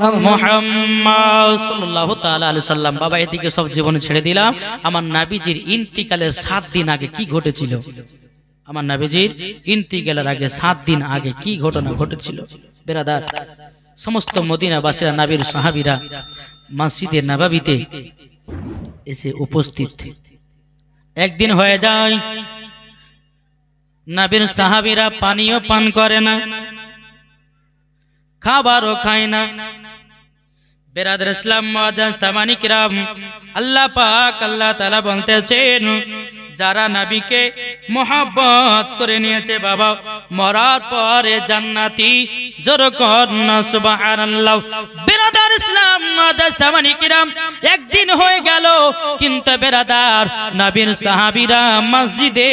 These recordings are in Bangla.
মোহাম্মদ সাল্লাম বাবা এদিকে সব জীবনে ছেড়ে দিলাম। আমার নাবিজির ইন্তিকালের সাত দিন আগে কি ঘটেছিল? আমার নাবিজির ইন্তিকালের আগে সাত দিন আগে কি ঘটনা ঘটেছিল? বেরাদার সমস্ত মদিনাবাসীরা নাবির সাহাবীরা মাসিদের নাবাবিতে এসে উপস্থিত। একদিন হয়ে যায় নাবির সাহাবিরা পানীয় পান করে না খাবারও খায় না। বেরাদের ইসলাম মহাজান সামানিক রাম আল্লাহ পাক আল্লাহ তালা বলতেছেন, যারা নাবিকে মহাব্বত করে নিয়েছে বাবা, মরার পরে জান্নাতি বেরাদার একদিন হয়ে গেল, কিন্তু বেরাদার সাহাবীরা মসজিদে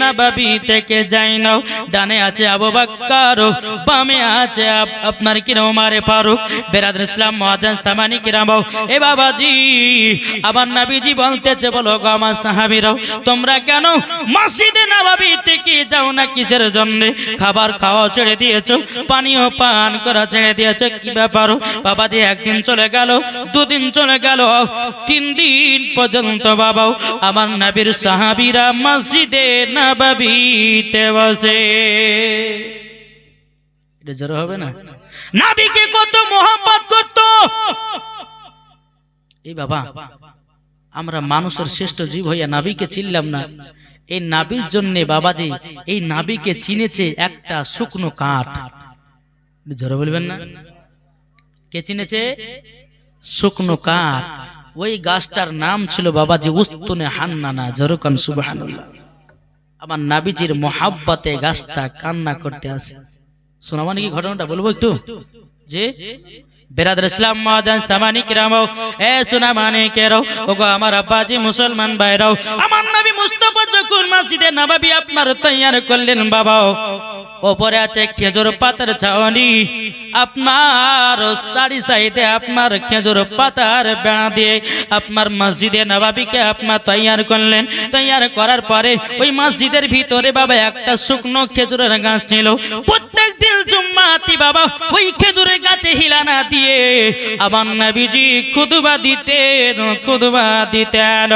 নবাবী থেকে যায় না ডানে আছে আবু বাক্কার, বামে আছে আপনার কিরম মারে ফারুক? বেরাদুল ইসলাম মহাজান সামানি কিরাম। এ বাবাজি, আমার নাবিজি বলতেছে, বলো আমার সাহাবীরাও তোমরা কেন মসজিদে নবাবী থেকে যাও না কিসের জন্য? খাবার খাওয়া ছেড়ে দিয়েছ, পানীয় পান করা ছেড়ে দিয়েছ, কি ব্যাপার? বাবাজি একদিন চলে গেল, দুদিন চলে গেল, তিন দিন পর্যন্ত বাবাও আমার নবীর সাহাবীরা মসজিদে নবাবিতে বসে। এটা জোর হবে না? নাবিকে কত মোহাম্মত করত। এই বাবা, আমরা মানুষের শ্রেষ্ঠ জীব হইয়া নাবিকে চিনলাম না। এই নাবির জন্য বাবাজি, এই নাবিকে চিনেছে একটা শুকনো কাঠ। একটু বলবেন না? কে চিনেছে? শুকনো কাঠ ওই গাছটার নাম ছিল বাবাজি উস্তুনে হান্নানা, জরুকান সুবহানাল্লাহ। আমার নাবিজির মোহাব্বতে গাছটা কান্না করতে আসে শোনাবো নাকি ঘটনাটা? বলব একটু? যে বেরাদার এ মানে আমার মুসলমান আমার নবী মুস্তাফা যখন মসজিদে নবাবী আপনার তৈয়ার করলেন বাবা ওপরে আছে খেজুর পাতার ছাওয়ানি আপনার সারি সাইডে আপনার খেজুর পাতার বেড়া দিয়ে আপনার মসজিদে নবাবিকে আপনার তৈয়ার করলেন। তৈয়ার করার পরে ওই মসজিদের ভিতরে বাবা একটা শুকনো খেজুরের গাছ ছিল। প্রত্যেক দিন জুম্মাতি বাবা ওই খেজুরের গাছে হিলানা দিয়ে আমার নবীজি খুদবা দিতেন খুদবা দিতেন।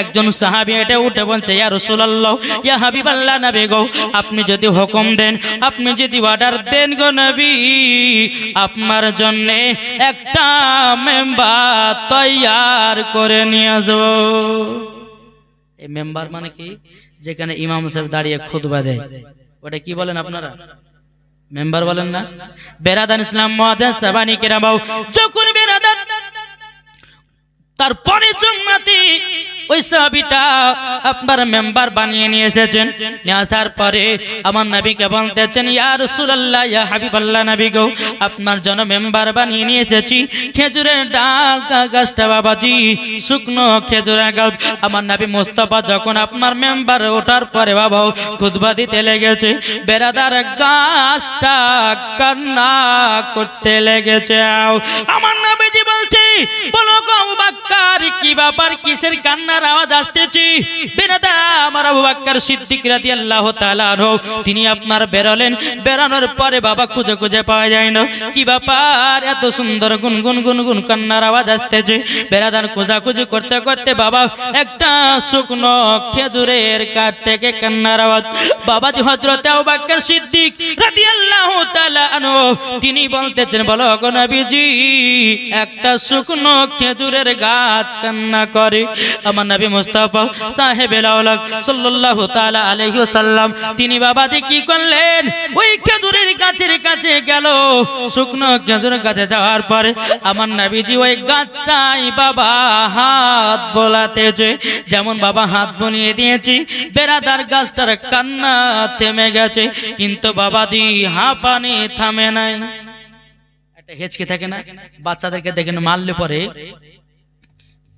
একজন সাহাবী এটা উঠে বলছে, ইয়া রাসূলুল্লাহ, ইয়া হাবিবাল্লাহ নবী গো, আপনি যদি হুকুম দেন আপনি যদি অর্ডার দেন গো নবী, আপনার জন্য একটা মেম্বার তৈয়ার করে নিয়ে আসব। এই মেম্বার মানে কি? যেখানে ইমাম সাহেব দাঁড়িয়ে খুতবা দেয়। ওটা কি বলেন আপনারা? মেম্বার বলেন না? বেরাদান ইসলাম মহাদান সাবানি কেরামাও যখন বেরাদান তারপরে জুম্মাতি ওই সাহাবিটা আপনার মেম্বার বানিয়ে নিয়ে এসেছেন। নিয়ে আসার পরে আমার নবীকে বলতেছেন, ইয়া রাসূলুল্লাহ, ইয়া হাবিবাল্লাহ নবী গো, আপনার জন্য মেম্বার বানিয়ে নিয়ে এসেছি। খেজুরের ডাল গাছটা বাবাজি, শুকনো খেজুরের গাছ। আমার নবী মোস্তফা যখন আপনার মেম্বার ওঠার পরে বাবা খুতবা দিতে লেগেছে বেড়াদার গাছটা কান্না করতে লেগেছে। আমার নবীজি বলছে তিনি আপনার বেরোলেন। বেরানোর পরে বাবা খুঁজে খুঁজে পাওয়া যায় না। কি ব্যাপার? এত সুন্দর গুনগুন গুনগুন কান্নার আওয়াজ আসতেছে। বেরাদার খোঁজাখুঁজি করতে করতে বাবা একটা শুকনো খেজুরের কাঠ থেকে কান্নার আওয়াজ। বাবাজি হযরত আবু বাক্কার সিদ্দিক রাদিয়াল্লাহু তাআলা আনহু, তিনি বলতেছেন বলো গো নবীজি, একটা শুকনো খেজুরের গাছ কান্না করে। আমার নবী মুস্তাফা সাহেব সাল্লাল্লাহু তাআলা আলাইহি ওয়াসাল্লাম, তিনি বাবাজি কি করলেন? ওই খেজুরের গাছের কাছে গেল। শুকনো খেজুরের কাছে যাওয়ার পরে আমার নবীজি ওই গাছটাই বাবা হাত বোলাতেছে। যেমন বাবা হাত বনিয়ে দিয়েছি, বেড়াদার গাছটার কান্না থেমে গেছে, কিন্তু বাবাজি হাঁপানি থামে নাই। হেঁচকে থাকে না, বাচ্চাদেরকে দেখেন মারলে পরে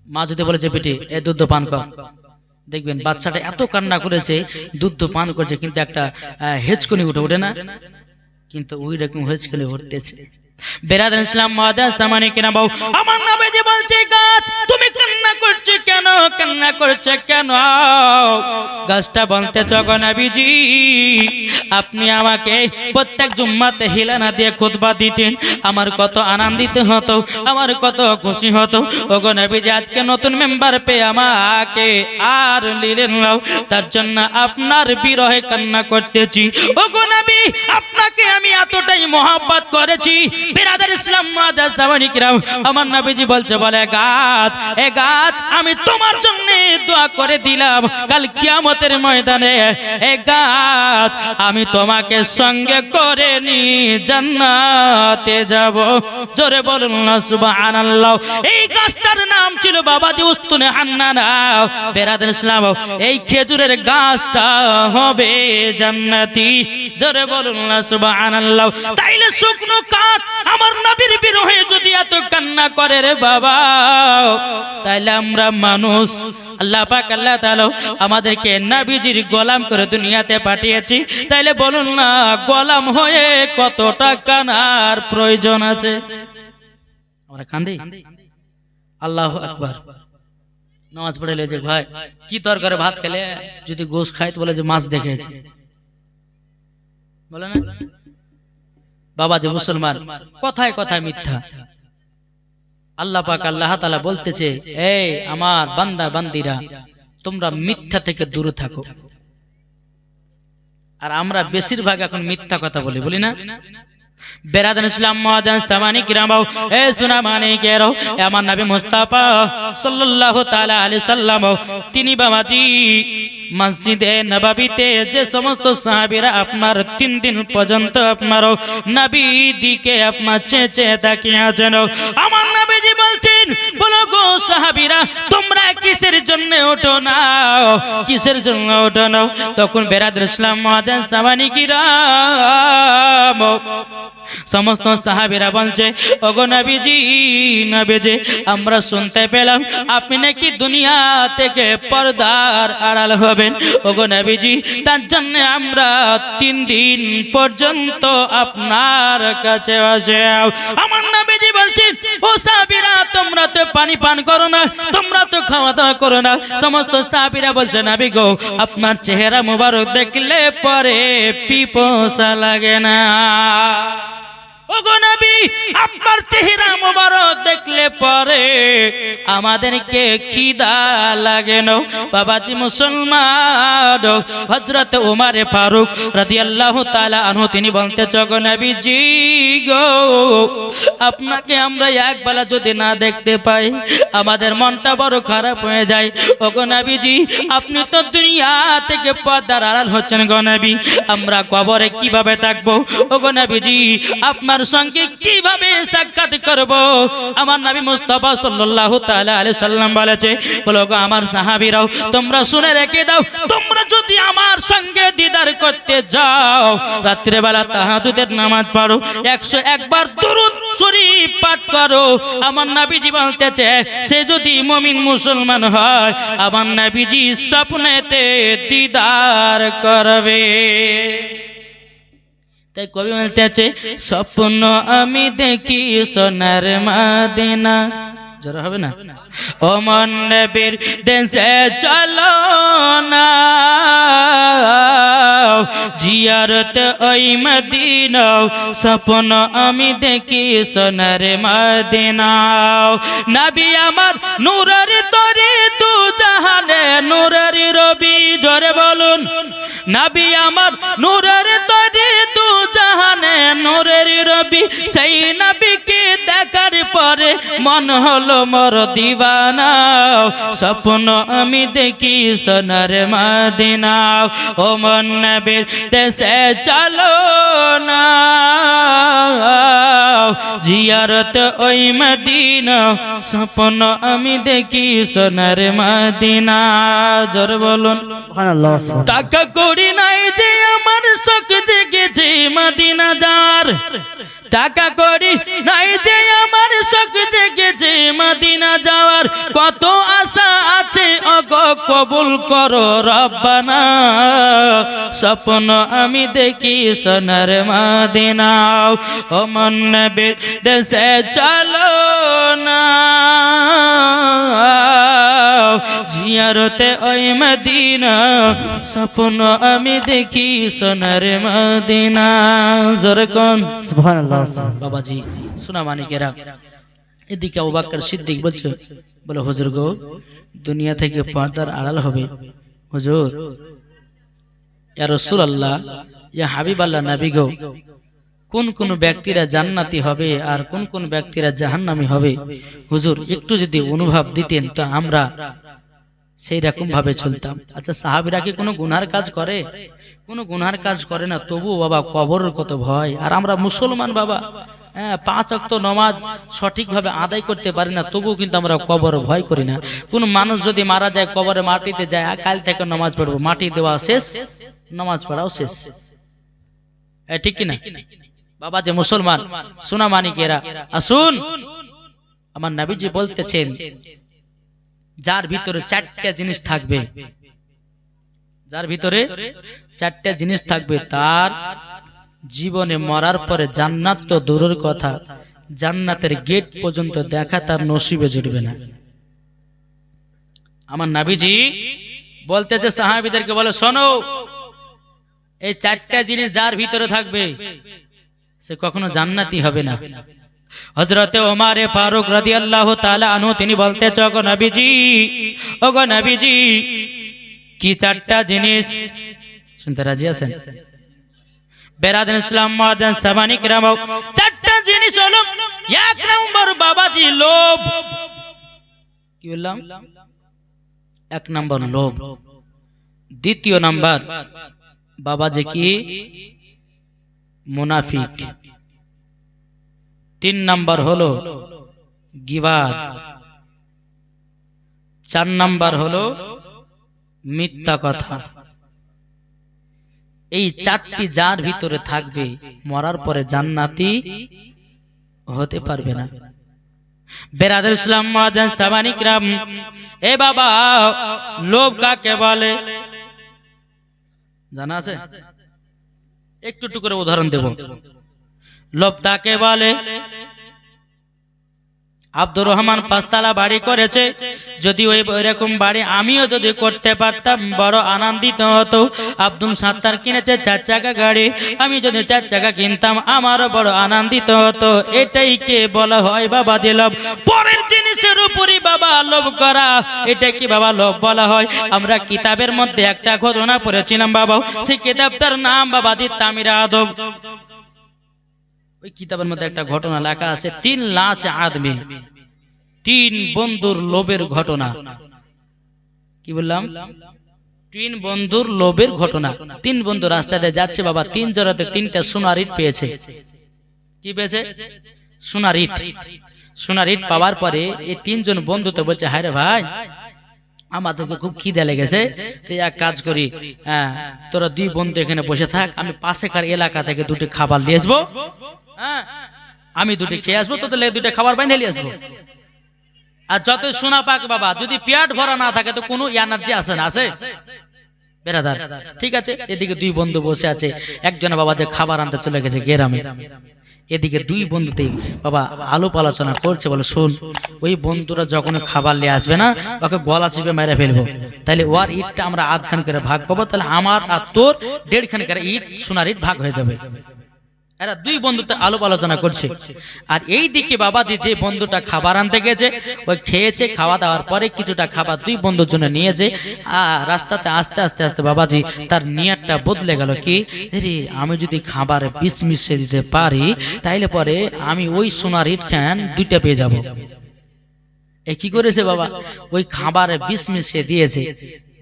মা যদি বলেছে পেটে এ দুধ পান কর। দেখবেন বাচ্চাটা এত কান্না করেছে, দুধ পান করছে, কিন্তু একটা হেঁচকুনি উঠে ওঠে না, কিন্তু ওই রকম হেঁচকুনি উঠতেছে। বেরাদার ইসলাম মহাদাস সামানি কিনা বউ আমার নবীজি বলছে, গাছ, তুমি কান্না করছ কেন? কান্না করছ কেন? গাছটা বলতে চগো নবীজি, আপনি আমাকে প্রত্যেক জুম্মাতে হিলানা দিয়ে খুতবা দিতেন। আমার কত আনন্দিত হতো, আমার কত খুশি হতো। ওগো নবীজি, আজকে নতুন মেম্বার পেয়ে আমাকে আর নিলেন নাও তার জন্য আপনার বিরহে কান্না করতেছি। ওগো নবী, আপনাকে আমি এতটাই মহব্বত করেছি বিরাদার ইসলাম মাদাস জামানিকরাম আমার নবীজি বলছে, বলে গাছ এ গাছ আমি তোমার জন্য দোয়া করে দিলাম। কাল কিয়ামতের ময়দানে, এ গাছ আমি তোমাকে সঙ্গে করে নি জান্নাতে যাব। জোরে বলুন না, সুবহানাল্লাহ। এই গাছটার নাম ছিল বাবাজি উস্তুনে হান্নানা বেরাদার ইসলাম, এই খেজুরের গাছটা হবে জান্নাতি। জোরে বলুন না, সুবহানাল্লাহ। তাইলে শুকনো কাঠ আমার নবীর বিরহে যদি এত কান্না করে রে বাবা, তাইলে আমরা মানুষ। আল্লাহ পাক, আল্লাহ তাআলা আমাদেরকে নবীজির গোলাম করে দুনিয়াতে পাঠিয়েছি। তাইলে বলুন না, গোলাম হয়ে কতটা কানার প্রয়োজন আছে? আমরা কান্দি? আল্লাহ আকবার। নামাজ পড়ে যে ভাই, কি তরকারি ভাত খেলে? যদি গোশ খাই তো বলে যে মাছ দেখেছে বলে না? বাবা যে মুসলমান কথায় কথায় মিথ্যা। আল্লাহ পাক আল্লাহ তালা বলতেছে এই আমার বান্দা বান্দিরা তোমরা মিথ্যা থেকে দূরে থাকো আর আমরা বেশিরভাগ এখন মিথ্যা কথা বলি বলি না? বেরাদান ইসলাম সামানি কিরামাও। এ সুনা মানে আমার মুস্তাফা সাল্লাল্লাহু তাআলা আলাইহি সাল্লাম তিনি যে সমস্ত সাহাবীরা আপনার তিন দিন পর্যন্ত আপনার নবী দিকে আপনার চেঁচে তাকিয়ে আছেন। আমার নবীজি বলছেন, বলো গো সাহাবীরা, তোমরা কিসের জন্য ওঠো না? কিসের জন্য ওঠো না? তখন বেরাদুল ইসলাম মহাদান সামানি কিরাম। সমস্ত সাহাবীরা বলছে, ওগো নবীজি নবীজি, আমরা শুনতে পেলাম, আপনি নাকি দুনিয়া থেকে পর্দার আড়াল হবেন। ওগো নবীজি, তার জন্য আমরা তিন দিন পর্যন্ত আপনার কাছে আসে। আমার নবীজি বলছে, ও সাহাবীরা, তোমরা তো পানি পান করো না, তোমরা তো খাওয়া দাওয়া করো না। সমস্ত সাহাবিরা বলছে, নবী গো, আপনার চেহারা মোবারক দেখলে পরে পিপসা লাগে না। ওগো নবী, আপনার চেহারা মোবারক দেখলে পরে আমাদেরকে খিদা লাগে না। বাবাজি মুসলমান, হযরত ওমরে ফারুক রাদিয়াল্লাহু তাআলা আনহু, তিনি বলতে চগো নবীজি গো, আপনাকে আমরা একবেলা যদি না দেখতে পাই, আমাদের মনটা বড় খারাপ হয়ে যায়। ওগো নবীজি, আপনি তো দুনিয়া থেকে পর্দার আড়াল হচ্ছেন গো নবী, আমরা কবরে কীভাবে থাকব? ওগো নবীজি, আপনার সঙ্গে কীভাবে সাক্ষাৎ করব? আমার নবী মুস্তাফা সাল্লাল্লাহু তাআলা আলাইহি সাল্লাম বলেছে, বলো গো আমার সাহাবীরাও, তোমরা শুনে রেখে দাও, তোমরা যদি আমার সঙ্গে দিদার করতে যাও রাত্রে বেলা তাহাজ্জুদের নামাজ পড়ো 100 একবার দুরূদ শরীফ পাঠ করো। আমার নবীজি বলতেছে, সে যদি মুমিন মুসলমান হয়, আমার নবীজি স্বপ্নেতে দিদার করবে। তাই কবি বলতেছে স্বপ্ন আমি দেখি সোনার মাদিনা। জোরে হবে না? ও মন নবীর দেশে চলো না। জিয়ারত ওই মদিনা স্বপ্ন আমি দেখি সোনার মদিনা নবী আমার নূরের তরি তু জাহানে, নূরের রবি, জোরে বলুন। নবী আমার নূরের তরি তু জাহানে নূরের রবি সেই নবীকে দেখার পরে মন হলো মোর দিবানা। স্বপ্ন আমি দেখি সোনার মদিনা। ও মন নবীর দেশে চলো না। জিয়ারত ওই মদিনা স্বপ্ন আমি দেখি সোনার মদিনা। জোর বলুন। টাকা করি নাই যে আমার শখ জেগেছে মদিনা যার। টাকা করি নাই যে আমার শখ জেগেছে মদিনা যাওয়ার। কত আশা আছে অগ কবুল করো রব্বানা। স্বপ্ন আমি দেখি সোনার মদিনা ও মন দেশে চলো না। জিয়ারতে ওই মদিনা। স্বপ্ন আমি দেখি সোনার মদিনা। জোরে কোন? সুবহানাল্লাহ। বাবাজি সোনা মানিকেরা। এদিকে অবাক্কর সিদ্দিক বলছে বলে, হুজুর গো, দুনিয়া থেকে পর্দার আড়াল হবে। হুজুর, ইয়া রাসূলুল্লাহ, ইয়া হাবিবাল্লাহ নবী গো, কোন কোন ব্যক্তিরা জান্নাতি হবে আর কোন কোন ব্যক্তিরা জাহান্নামী হবে? হুজুর, একটু যদি অনুভব দিতেন তো আমরা সেই রকম ভাবে চলতাম। আচ্ছা সাহাবিরা কি কোনো গুনার কাজ করে? কোনো গুনার কাজ করে না। তবু বাবা, কবরের কত ভয়। আর আমরা মুসলমান বাবা হ্যাঁ পাঁচ অক্ত নমাজ সঠিকভাবে আদায় করতে পারি না, তবুও কিন্তু আমরা কবর ভয় করি না। কোন মানুষ যদি মারা যায়, কবরে মাটিতে যায়, কাল থেকে নমাজ পড়ব, মাটি দেওয়া শেষ, নমাজ পড়াও শেষ। ঠিক কিনা? বাবা যে মুসলমান সোনা মানিকেরা, আসুন। আমার নাবিজি বলতেছেন, যার ভিতরে চারটা জিনিস থাকবে, যার ভিতরে চারটা জিনিস থাকবে, তার জীবনে মরার পরে জান্নাত তো দূরের কথা। জান্নাতের গেট পর্যন্ত দেখা তার নসিবে জুটবে না। আমার নাবিজি বলতেছে সাহাবিদেরকে, বলে, শোনো, এই চারটা জিনিস যার ভিতরে থাকবে, সে কখনো জান্নাতি হবে না। হজরতে ওমারে ফারুক রাদি আল্লাহ আনু তিনি বলতে গো নবীজি ও গো নবীজি, কি চারটা জিনিস? শুনতে রাজি আছেন? বেরাদিন ইসলাম মাদান সামানিক রাম চারটা জিনিস হলো, এক নম্বর বাবাজি লোভ। কি বললাম? এক নম্বর লোভ। দ্বিতীয় নাম্বার বাবাজি কি? মুনাফিক। তিন নাম্বার হলো গিবাদ। চার নাম্বার হলো মিথ্যা কথা। এই চারটি যার ভিতরে থাকবে, মরার পরে জান্নাতি হতে পারবে না। বেরাদের ইসলাম মহাজান সামানিকরাম এ বাবা, লোভ কাকে বলে? জানা আছে? একটু একটু করে উদাহরণ দেব। লোভ তাকে বলে? আব্দুর রহমান পাঁচতলা বাড়ি করেছে। যদি ওই এরকম বাড়ি আমিও যদি করতে পারতাম, বড় আনন্দিত হতো। আব্দুল সাত্তার কিনেছে চার চাকা গাড়ি। আমি যদি চার চাকা কিনতাম, আমারও বড় আনন্দিত হতো। এটাই কে বলা হয় বাবা লোভ? পরের জিনিসের উপরই বাবা লোভ করা। এটা কি বাবা লোভ বলা হয়? আমরা কিতাবের মধ্যে একটা ঘটনা পড়েছিলাম বাবা। সেই কিতাবটার নাম বাবা দি তামিরা আদব। ওই কিতাবের মধ্যে একটা ঘটনা লেখা আছে তিন লাচ আদমি। তিন বন্ধুর লোভের ঘটনা। কি বললাম? তিন বন্ধুর লোভের ঘটনা। তিন বন্ধু রাস্তাতে যাচ্ছে বাবা তিন জোড়াতে তিনটা সোনার ইট পেয়েছে। কি পেয়েছে? সোনার ইট। সোনার ইট পাওয়ার পরে এই তিনজন বন্ধু তো বলছে হায় রে ভাই আমাদেরকে খুব খিদে লেগেছে। তো এক কাজ করি হ্যাঁ তোরা দুই বন্ধু এখানে বসে থাক আমি পাশেকার এলাকা থেকে দুটি খাবার নিয়ে আসব। আমি দুটি খেয়ে আসব তোদের দুটো খাবার বাইনে নিয়ে আসব। আর যত সোনা পাক বাবা যদি পেট ভরা না থাকে তো কোনো এনার্জি আসে না আছে? বেরাদার ঠিক আছে এদিকে দুই বন্ধু বসে আছে। একজনে বাবা যে খাবার আনতে চলে গেছে গ্রামে। এদিকে দুই বন্ধুতে বাবা আলোপ আলোচনা করছে বলে শোন ওই বন্ধুরা যখন খাবার নিয়ে আসবে না ওকে গলা চিপে মেরে ফেলব। তাহলে ওর ইটটা আমরা আধখান করে ভাগ পাবো তাহলে আমার আর তোর দেড়খান করে ইট সোনার ইট ভাগ হয়ে যাবে। এরা দুই বন্ধুতে আলোপ আলোচনা করছে। আর এই দিকে বাবাজি যে বন্ধুটা খাবার আনতে গেছে, ওই খেয়েছে, খাওয়া দাওয়ার পরে কিছুটা খাবার দুই বন্ধুর জন্য নিয়েছে। আর রাস্তাতে আস্তে আস্তে আস্তে বাবাজি তার নিয়ারটা বদলে গেল কি? রে আমি যদি খাবারে বিষ দিতে পারি, তাইলে পরে আমি ওই সোনার ইট দুইটা পেয়ে যাব। এ কি করেছে বাবা? ওই খাবারে বিষ মিশিয়ে দিয়েছে।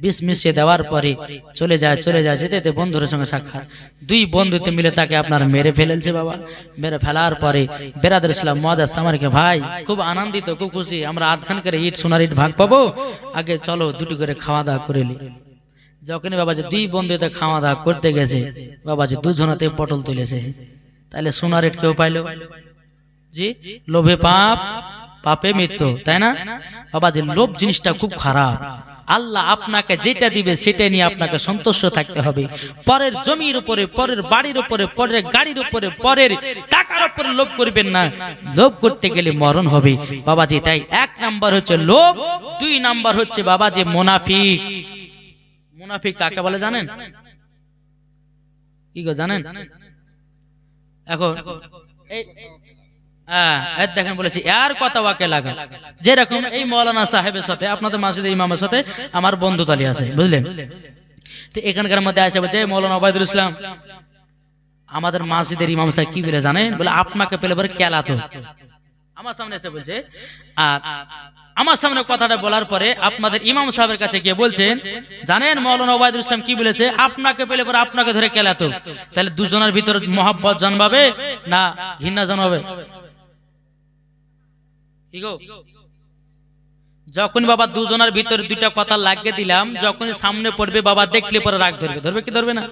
বিষ মিশিয়ে দেওয়ার পরে চলে যায় চলে যায়, যেতে যেতে বন্ধুর সঙ্গে সাক্ষাৎ। দুই বন্ধুতে মিলে তাকে আপনার মেরে ফেলেছে বাবা। মেরে ফেলার পরে বেরাদের ইসলাম, মহাদাস আমারকে ভাই, খুব আনন্দিত, খুব খুশি, আমরা আধখান করে ইট, সোনার ইট ভাগ পাবো? আগে চলো দুটি করে খাওয়া দাওয়া করে নি। যখনই বাবা যে দুই বন্ধুতে খাওয়া দাওয়া করতে গেছে বাবা যে দুজনাতে পটল তুলেছে। তাহলে সোনার ইট কেউ পাইলো? জি, লোভে পাপ, পাপে মৃত্যু, তাই না? বাবা যে লোভ জিনিসটা খুব খারাপ। আল্লাহ আপনাকে যেটা দিবে সেটা নিয়ে আপনাকে সন্তুষ্ট থাকতে হবে। পরের জমির উপরে, পরের বাড়ির উপরে, পরের গাড়ির উপরে, পরের টাকার উপরে লোভ করবেন না। লোভ করতে গেলে মরণ হবে। বাবাজি, তাই এক নাম্বার হচ্ছে লোভ, দুই নাম্বার হচ্ছে বাবাজি মোনাফিক। মুনাফিক কাকে বলে জানেন? কি গো, জানেন? এখন, এই এর কথা ওয়াকে যেরকম এই মৌলানা সাহেবের সাথে, আপনাদের মাসিদের ইমামের সাথে আমার বন্ধু তালি আছে, বুঝলেন? তো এখানকার মধ্যে আছে বলছে মৌলানা ওবায়দুল ইসলাম, আমাদের মাসিদের ইমাম সাহেব কি বলে জানেন? বলে, আপনাকে পেলে পরে কেলাতো আমার সামনে এসে বলছে, আর আমার সামনে কথাটা বলার পরে আপনাদের ইমাম সাহেবের কাছে গিয়ে বলছেন, জানেন মৌলানা ওবায়দুল ইসলাম কি বলেছে? আপনাকে পেলে পরে আপনাকে ধরে কেলাতো তাহলে দুজনের ভিতরে মহাব্বত জন্মাবে না ঘৃণা গো? যখন বাবা দুজনের ভিতরে দুইটা কথা লাগিয়ে দিলাম যখন সামনে পড়বে বাবা দেখলে পরে রাগ ধরবে। ধরবে কি ধরবে না?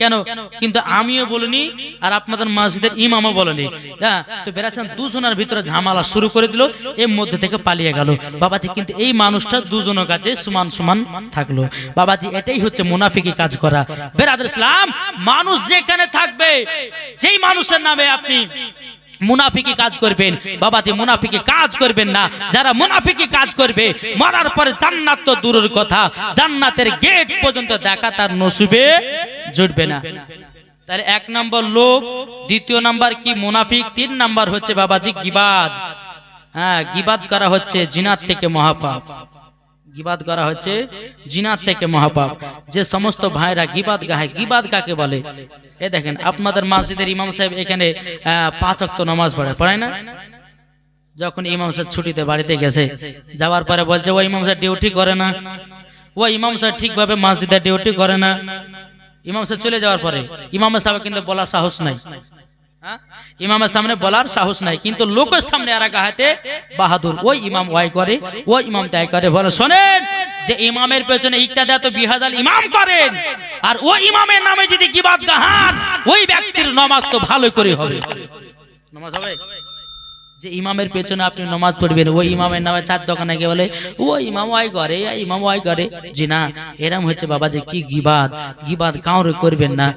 কেন? কিন্তু আমিও বলিনি আর আপনাদের মসজিদের ইমামও বলেনি। হ্যাঁ তো বেড়াচ্ছেন, দুজনের ভিতরে ঝামেলা শুরু করে দিল, এর মধ্যে থেকে পালিয়ে গেল। বাবাজি কিন্তু এই মানুষটা দুজনের কাছে সমান সমান থাকল। বাবাজি এটাই হচ্ছে মুনাফিকি কাজ করা। বেরাদের ইসলাম, মানুষ যেখানে থাকবে, যেই মানুষের নামে আপনি মুনাফিকি কাজ করবেন। বাবাজি, মুনাফিকি কাজ করবেন না। যারা মুনাফিকি কাজ করবে, মরার পরে জান্নাত তো দূরের কথা। জান্নাতের গেট পর্যন্ত দেখা তার নসিবে জুটবে না। তাহলে এক নম্বর লোক দ্বিতীয় নাম্বার কি মুনাফিক, তিন নাম্বার হচ্ছে বাবাজি গিবাদ। হ্যাঁ গিবাদ করা হচ্ছে জিনাত থেকে মহাপাপ। গিবাদ করা হচ্ছে জিনাত থেকে মহাপাপ। যে সমস্ত ভাইরা গিবাদ গাহে গিবাদ কাকে বলে? এ দেখেন, আপনাদের মসজিদের ইমাম সাহেব এখানে পাঁচ অক্ত নামাজ পড়ে, পড়ায় না? যখন ইমাম সাহেব ছুটিতে বাড়িতে গেছে, যাওয়ার পরে বলছে ও ইমাম সাহেব ডিউটি করে না। ও ইমাম সাহেব ঠিকভাবে মসজিদে ডিউটি করে না। ইমাম সাহেব চলে যাওয়ার পরে, ইমাম সাহেব কিন্তু বলার সাহস নাই। হ্যাঁ? ইমামের সামনে বলার সাহস নাই, কিন্তু লোকের সামনে গাহাতে বাহাদুর। ওই ইমাম ওয়াই করে, ওই ইমাম তাই করে। বলে, শোনেন, যে ইমামের পেছনে তো বিহাজাল ইমাম করেন, আর ওই ইমামের নামে যদি গিবাদ গাহান, ওই ব্যক্তির নমাজ তো ভালো করে হবে। নমাজ হবে? যে ইমামের পেছনে আপনি নমাজ পড়বেন, ওই ইমামের নামে চার দোকানে গিয়ে বলে ও ইমাম ওয়াই করে, ইমাম ওয়াই করে। জি না এরম হচ্ছে বাবা যে কি গিবাদ গিবাদ কাউরে করবেন না।